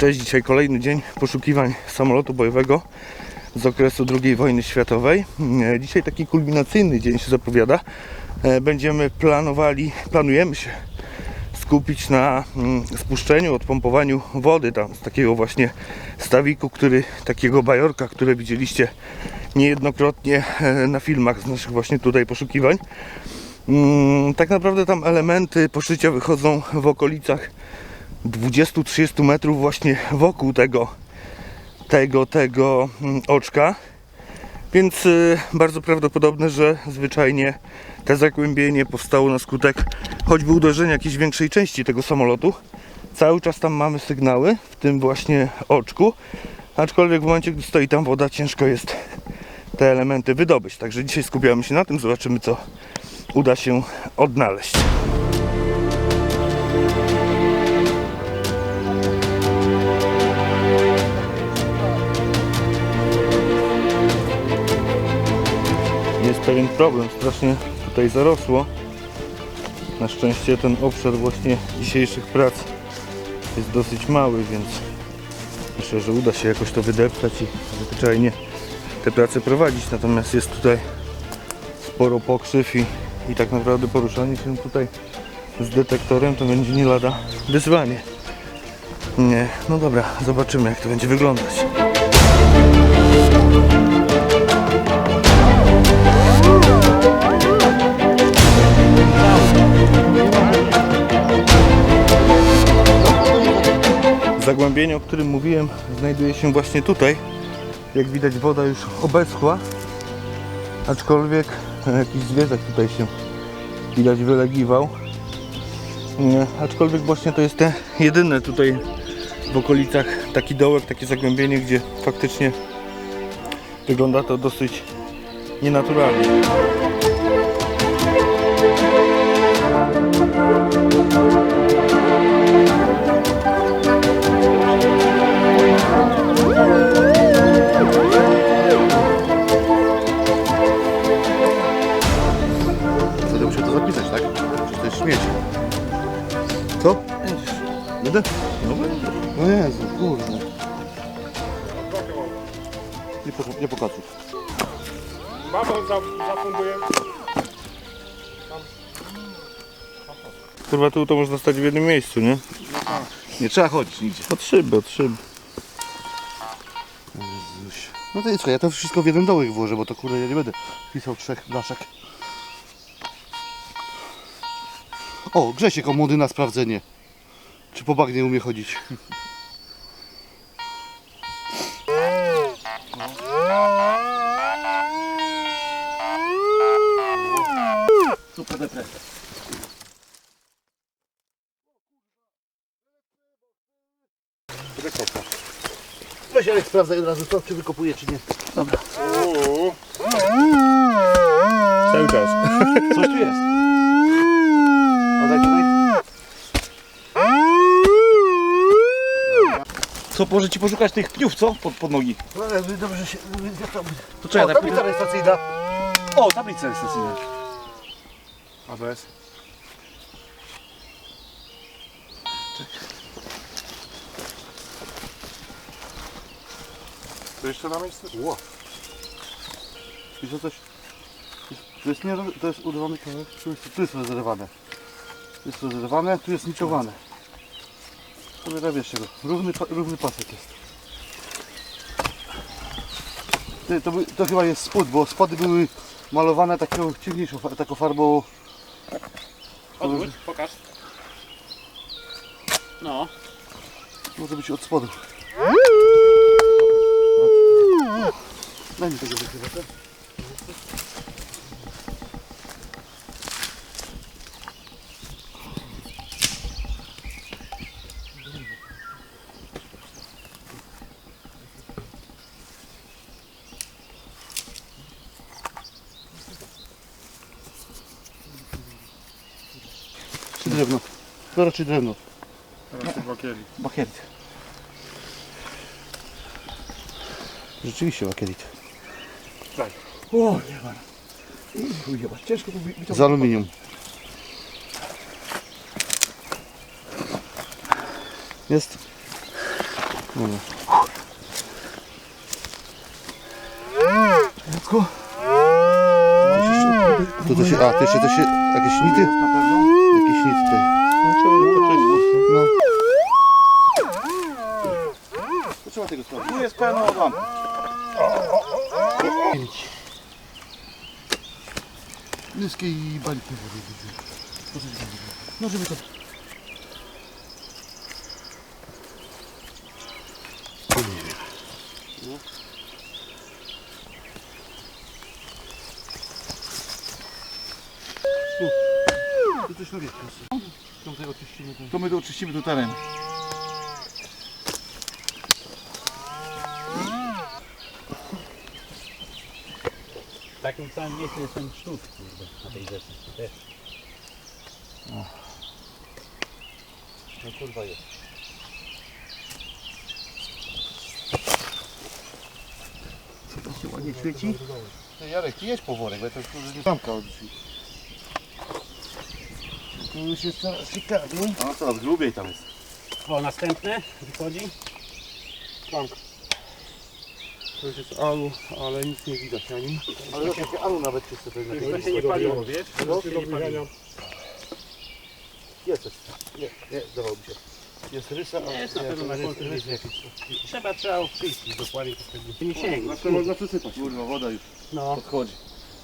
Cześć, dzisiaj kolejny dzień poszukiwań samolotu bojowego z okresu II wojny światowej. E, Dzisiaj taki kulminacyjny dzień się zapowiada. E, Będziemy planowali, planujemy się skupić na mm, spuszczeniu, odpompowaniu wody tam z takiego właśnie stawiku, który, takiego bajorka, które widzieliście niejednokrotnie e, na filmach z naszych właśnie tutaj poszukiwań. Mm, Tak naprawdę tam elementy poszycia wychodzą w okolicach 20-30 metrów właśnie wokół tego tego, tego mm, oczka. Więc y, bardzo prawdopodobne, że zwyczajnie to zagłębienie powstało na skutek choćby uderzenia jakiejś większej części tego samolotu. Cały czas tam mamy sygnały w tym właśnie oczku, aczkolwiek w momencie, gdy stoi tam woda, ciężko jest te elementy wydobyć. Także dzisiaj skupiamy się na tym, zobaczymy co uda się odnaleźć. Problem, strasznie tutaj zarosło. Na szczęście ten obszar właśnie dzisiejszych prac jest dosyć mały, więc myślę, że uda się jakoś to wydeptać i zwyczajnie te prace prowadzić. Natomiast jest tutaj sporo pokrzyw i, i tak naprawdę poruszanie się tutaj z detektorem to będzie nie lada wyzwanie. Nie, no dobra, zobaczymy jak to będzie wyglądać. Zagłębienie, o którym mówiłem, znajduje się właśnie tutaj. Jak widać woda już obeschła, aczkolwiek e, jakiś zwierzak tutaj się widać wylegiwał. Aczkolwiek właśnie to jest te jedyne tutaj w okolicach taki dołek, takie zagłębienie, gdzie faktycznie wygląda to dosyć nienaturalnie. Jest śmieć? Co? Będę? No będę. No Jezu, kurde. Nie, po, nie pokazuj. Mamo za- zafunduje. Kurwa tu to można stać w jednym miejscu, nie? Nie trzeba chodzić nigdzie. Od szyby, od szyby. No to jest ja to wszystko w jeden dołek włożę, bo to kurde ja nie będę pisał trzech blaszek. O, Grzesiek o młody na sprawdzenie. Czy po bagnie umie chodzić? Super depresja. Weź Alek sprawdzaj od razu to, czy wykopuje, czy nie. Dobra. Cały czas. Coś tu jest. O. Co, może ci poszukać tych pniów, co? Pod, pod nogi. No, dobrze się... To O, czekaj, tak... tablica rejestracyjna. O, tablica rejestracyjna. ABS. To jeszcze na miejscu? Ło. I to coś... To jest, nie, to jest urwany kawałek, tu jest, tu jest rozerwane. Tu jest rozerwane, tu jest niczowane. Sobie wiesz czego. Równy, równy pasek jest. Ty, to, to chyba jest spód, bo spody były malowane taką ciemniejszą, taką farbą. Odwróć, pokaż. No. Może być od spodu. Daj mi tego wykrywać. Czy drewno? To raczej drewno. Teraz to bakieli. Bakielit. Rzeczywiście bakielit. Daj. O, nie ma. Ciężko tu Z aluminium. Jest. To to się, a, to jeszcze się, jakieś nity? Jakieś nity tutaj. No. To trzeba tego sprawdzić. Tu jest pełno lamp. Niskiej bańki wody widzę. No żeby to... To coś na jest. Tutaj oczyścimy ten... To my to oczyścimy tu teren. W takim samym miejscu jest ten sztuk, kurde, na tej rzece. Też. No kurwa jest. się ładnie świeci. Ty Jarek, ty jedź po worek, bo ja to kurde nie zamka od drzwi. To już jest coraz ciekawiej. A coraz grubiej tam jest. O, następny wychodzi. To już jest alu, ale nic nie widać na nim. Ale to takie alu nawet jest tutaj na To się nie paliło, wiesz? No, To się nie paliło. Jest coś. Nie, nie, się. Jest rysa, a Jest na nie, pewno na końcu rys jest jakiś. Trzeba, trzeba obczyścić dokładnie. Nie sięgnie. Zawsze można przesypać. Kurwa, woda już No, podchodzi.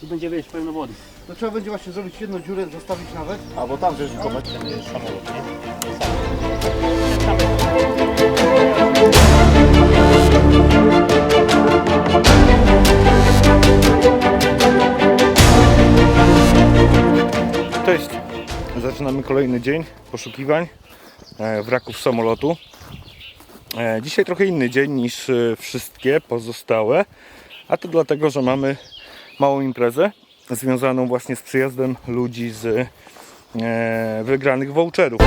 Tu będzie wiesz, pełno wody. To trzeba będzie właśnie zrobić jedną dziurę, zostawić nawet. Albo tam żeś kopać. Ten jest samolot, nie? Cześć. Zaczynamy kolejny dzień poszukiwań e, wraków samolotu. E, Dzisiaj trochę inny dzień niż e, wszystkie pozostałe, a to dlatego, że mamy małą imprezę związaną właśnie z przyjazdem ludzi z e, wygranych voucherów.